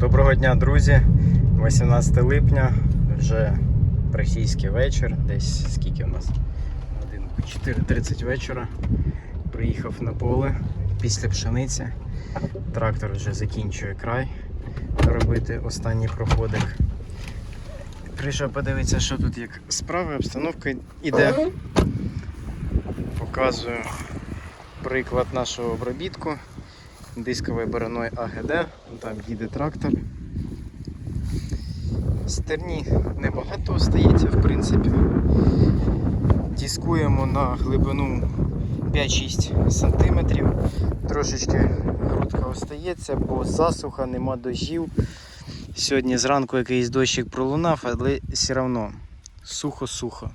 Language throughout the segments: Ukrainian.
Доброго дня, друзі. 18 липня, вже російський вечір, десь скільки у нас? 4.30 вечора. Приїхав на поле після пшениці. Трактор вже закінчує край робити останній проходик. Прийшов подивитися, що тут як справа, обстановка іде. Показую приклад нашого обробітку дисковою бороною АГД. Там їде трактор. Стерні небагато остається, в принципі. Дискуємо на глибину 5-6 см. Трошечки грудка остається, бо засуха, нема дождів. Сьогодні зранку якийсь дощик пролунав, але все одно сухо-сухо.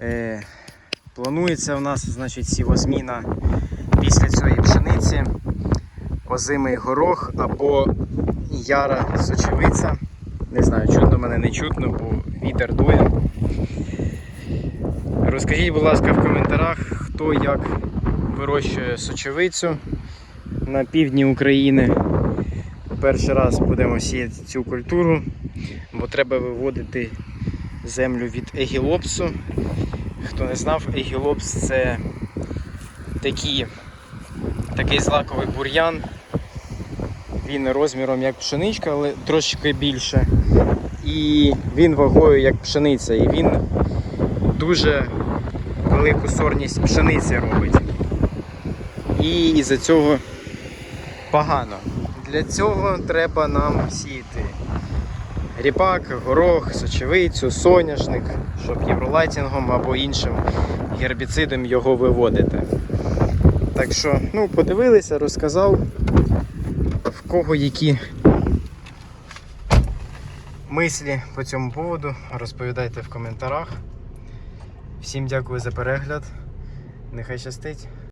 Е, планується у нас значить, сівозміна після цієї пшениці озимий горох або яра сочевиця. Не знаю, чутно мене не чутно, бо вітер дує. Розкажіть, будь ласка, в коментарях, хто як вирощує сочевицю на півдні України. Перший раз будемо сіяти цю культуру, бо треба виводити землю від егілопсу. Хто не знав, егілопс це такі, такий злаковий бур'ян. Він розміром як пшеничка, але трошки більше. І він вагою як пшениця. І він дуже велику сорність пшениці робить. І із-за цього погано. Для цього треба нам сіяти ріпак, горох, сочевицю, соняшник, щоб євролайтінгом або іншим гербіцидом його виводити. Так що, ну, подивилися, розказав, в кого які мислі по цьому поводу, розповідайте в коментарях. Всім дякую за перегляд. Нехай щастить.